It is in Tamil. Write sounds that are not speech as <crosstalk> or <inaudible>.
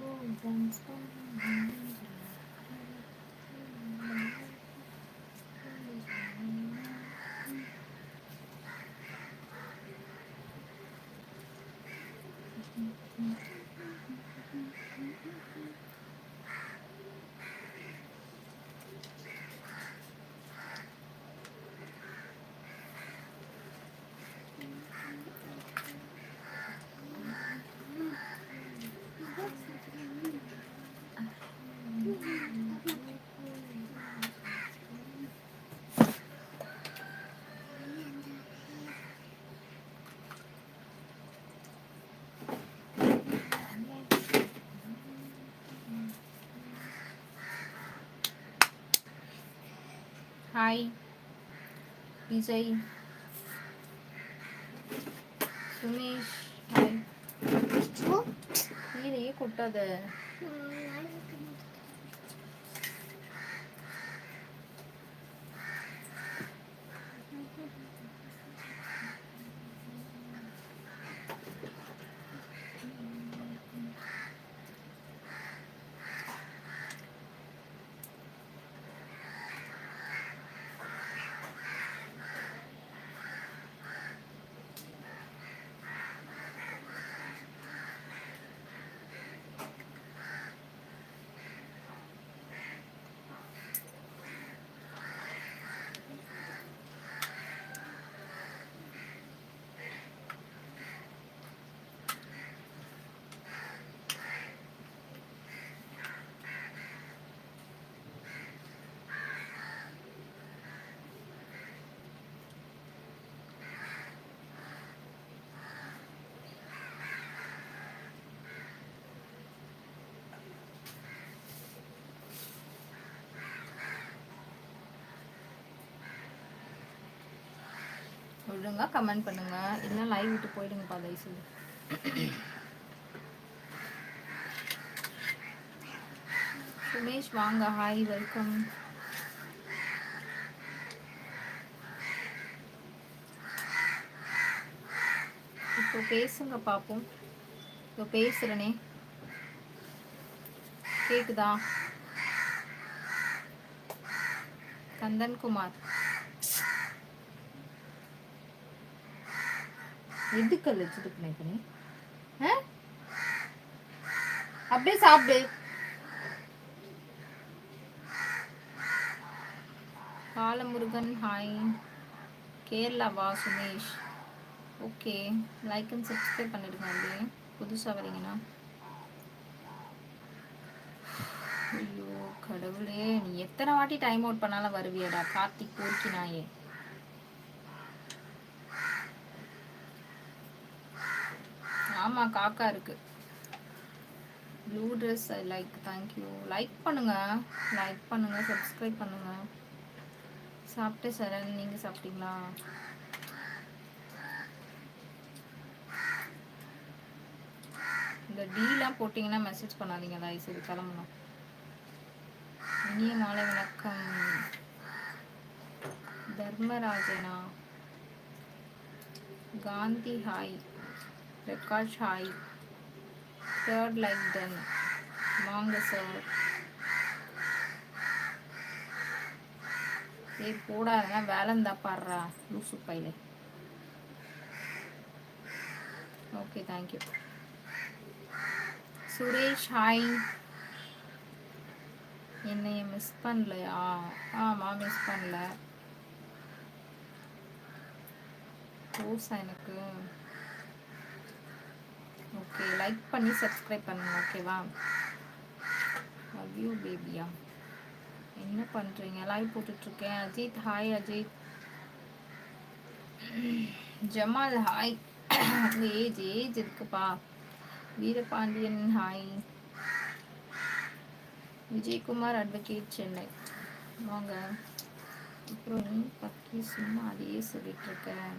golden sun. Mm-hmm. Hi Vijay Sumesh hi கீழே கொட்டாத ஒழுங்கா கமெண்ட் பண்ணுங்க. இல்லைன்னா லைவ் விட்டு போயிடுங்கப்பா தயவுசெய்து. சுமேஷ் வாங்க. ஹாய் வெல்கம் இப்போ பேசுங்க பாப்போம். இப்போ பேசுறனே. கேக்குதா? கந்தன்குமார். எதுக்கு வச்சுட்டு பண்ணி அப்படியே சாப்பிடு. Balamurugan hi கேரளாவா Sumesh. Okay like and subscribe பண்ணிடுங்க அப்படியே. புதுசாக வரீங்கன்னா. ஐயோ கடவுளே நீ எத்தனை வாட்டி டைம் அவுட் பண்ணாலும் வருவியடா கார்த்திக் போர்க்கி நாயே. ஆமா காக்கா இருக்கு. Blue dress I like thank you like பண்ணுங்க. லைக் பண்ணுங்க சப்ஸ்கிரைப் பண்ணுங்க. சாப்பிட்டு சரண் நீங்க சாப்பிட்டீங்களா? இந்த டீலாம் போட்டிங்கன்னா மெசேஜ் பண்ணாதீங்க தயவு செய்து கிளம்பணும். இனிய மாலை வணக்கம். தர்மராஜனா? Gandhi hi record hi third like then வாங்க சார் ஏய் போடாதுன்னா வேலை இருந்தா பாடுறா லூசு பையில. Okay thank you Suresh hi என்னைய மிஸ் பண்ணலையா? ஆமாம் மிஸ் பண்ணல. கோர்ஸா எனக்கு. ஓகே லைக் பண்ணி சப்ஸ்கிரைப் பண்ணுங்க ஓகேவா லவ் யூ பேபியா என்ன பண்ணுறீங்க லைவ் போட்டுட்ருக்கேன். Ajith hi Ajith. Jamal hi <coughs> age age இருக்குப்பா. Veerapandian hi Vijayakumar advocate Chennai. வாங்க. அப்புறம் பக்கி சும்மா அதையே சொல்லிட்டு இருக்கேன்